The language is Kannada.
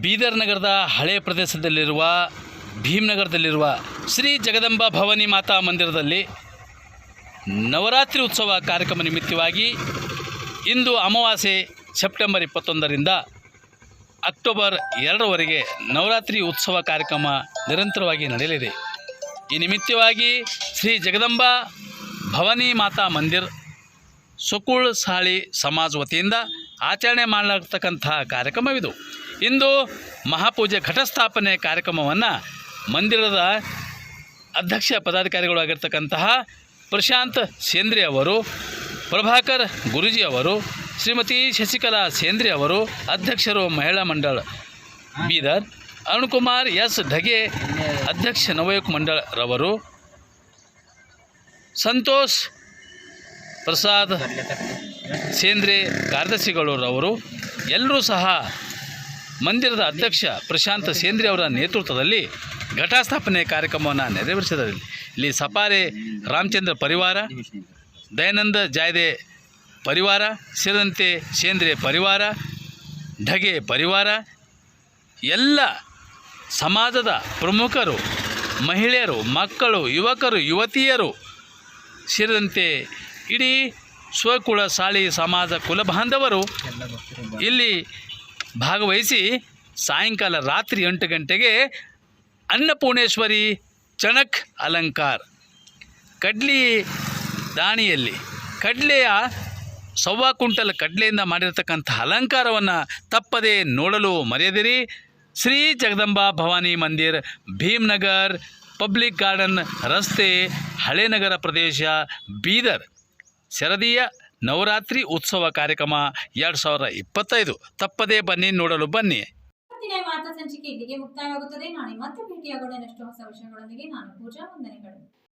ಬೀದರ್ ನಗರದ ಹಳೆ ಪ್ರದೇಶದಲ್ಲಿರುವ, ಭೀಮ್ನಗರದಲ್ಲಿರುವ ಶ್ರೀ ಜಗದಂಬ ಭವಾನಿ ಮಾತಾ ಮಂದಿರದಲ್ಲಿ ನವರಾತ್ರಿ ಉತ್ಸವ ಕಾರ್ಯಕ್ರಮ ನಿಮಿತ್ತವಾಗಿ ಇಂದು ಅಮಾವಾಸ್ಯೆ ಸೆಪ್ಟೆಂಬರ್ ಇಪ್ಪತ್ತೊಂದರಿಂದ ಅಕ್ಟೋಬರ್ ಎರಡರವರೆಗೆ ನವರಾತ್ರಿ ಉತ್ಸವ ಕಾರ್ಯಕ್ರಮ ನಿರಂತರವಾಗಿ ನಡೆಯಲಿದೆ. ಈ ನಿಮಿತ್ತವಾಗಿ ಶ್ರೀ ಜಗದಂಬ ಭವಾನಿ ಮಾತಾ ಮಂದಿರ್ ಸುಕುಳ್ ಸಾಳಿ ಸಮಾಜ ವತಿಯಿಂದ ಆಚರಣೆ ಮಾಡಲಾಗ್ತಕ್ಕಂತಹ ಕಾರ್ಯಕ್ರಮವಿದು. ಇಂದು ಮಹಾಪೂಜೆ ಘಟಸ್ಥಾಪನೆ ಕಾರ್ಯಕ್ರಮವನ್ನು ಮಂದಿರದ ಅಧ್ಯಕ್ಷ ಪದಾಧಿಕಾರಿಗಳು ಆಗಿರ್ತಕ್ಕಂತಹ ಪ್ರಶಾಂತ್ ಸೇಂದ್ರಿ ಅವರು, ಪ್ರಭಾಕರ್ ಗುರುಜಿ ಅವರು, ಶ್ರೀಮತಿ ಶಶಿಕಲಾ ಸೇಂದ್ರಿ ಅವರು, ಅಧ್ಯಕ್ಷರು ಮಹಿಳಾ ಮಂಡಳ ಬೀದರ್, ಅರುಣ್ಕುಮಾರ್ ಎಸ್ ಢಗೆ ಅಧ್ಯಕ್ಷ ನವಯುಕ್ ಮಂಡಳರವರು, ಸಂತೋಷ್ ಪ್ರಸಾದ್ ಸೇಂದ್ರೆ ಕಾರ್ಯದರ್ಶಿಗಳವರು ಎಲ್ಲರೂ ಸಹ ಮಂದಿರದ ಅಧ್ಯಕ್ಷ ಪ್ರಶಾಂತ್ ಸೇಂದ್ರಿ ಅವರ ನೇತೃತ್ವದಲ್ಲಿ ಘಟಸ್ಥಾಪನೆ ಕಾರ್ಯಕ್ರಮವನ್ನು ನೆರವೇರಿಸಿದರು. ಇಲ್ಲಿ ಸಪಾರೆ ರಾಮಚಂದ್ರ ಪರಿವಾರ, ದಯಾನಂದ ಜಾಯ್ದೆ ಪರಿವಾರ ಸೇರಿದಂತೆ ಸೇಂದ್ರೆ ಪರಿವಾರ, ಢಗೆ ಪರಿವಾರ, ಎಲ್ಲ ಸಮಾಜದ ಪ್ರಮುಖರು, ಮಹಿಳೆಯರು, ಮಕ್ಕಳು, ಯುವಕರು, ಯುವತಿಯರು ಸೇರಿದಂತೆ ಇಡೀ ಸ್ವಕುಳ ಸಾಳಿ ಸಮಾಜ ಕುಲ ಬಾಂಧವರು ಇಲ್ಲಿ ಭಾಗವಹಿಸಿ ಸಾಯಂಕಾಲ ರಾತ್ರಿ ಎಂಟು ಗಂಟೆಗೆ ಅನ್ನಪೂರ್ಣೇಶ್ವರಿ ಚಣಕ್ ಅಲಂಕಾರ. ಕಡ್ಲಿ ದಾಣಿಯಲ್ಲಿ ಕಡ್ಲೆಯ ಸವ್ವಾ ಕುಂಟಲ್ ಕಡಲೆಯಿಂದ ಮಾಡಿರತಕ್ಕಂಥ ಅಲಂಕಾರವನ್ನು ತಪ್ಪದೆ ನೋಡಲು ಮರೆಯದಿರಿ. ಶ್ರೀ ಜಗದಂಬಾ ಭವಾನಿ ಮಂದಿರ್, ಭೀಮ್ನಗರ್, ಪಬ್ಲಿಕ್ ಗಾರ್ಡನ್ ರಸ್ತೆ, ಹಳೇನಗರ ಪ್ರದೇಶ, ಬೀದರ್. ಶರದೀಯ ನವರಾತ್ರಿ ಉತ್ಸವ ಕಾರ್ಯಕ್ರಮ ಎರಡು ಸಾವಿರದ ಇಪ್ಪತ್ತೈದು. ತಪ್ಪದೇ ಬನ್ನಿ, ನೋಡಲು ಬನ್ನಿ. ಮಾತಾ ಸಂಚಿಕೆ ಇಲ್ಲಿಗೆ ಮುಕ್ತಾಯವಾಗುತ್ತದೆ. ನಾಳೆ ಮತ್ತೆ ಭೇಟಿಯಾಗೋಣ. ಹೊಸ ವಿಷಯಗಳೊಂದಿಗೆ ನಾನು ಪೂಜಾ ವಂದನೆಗಳು.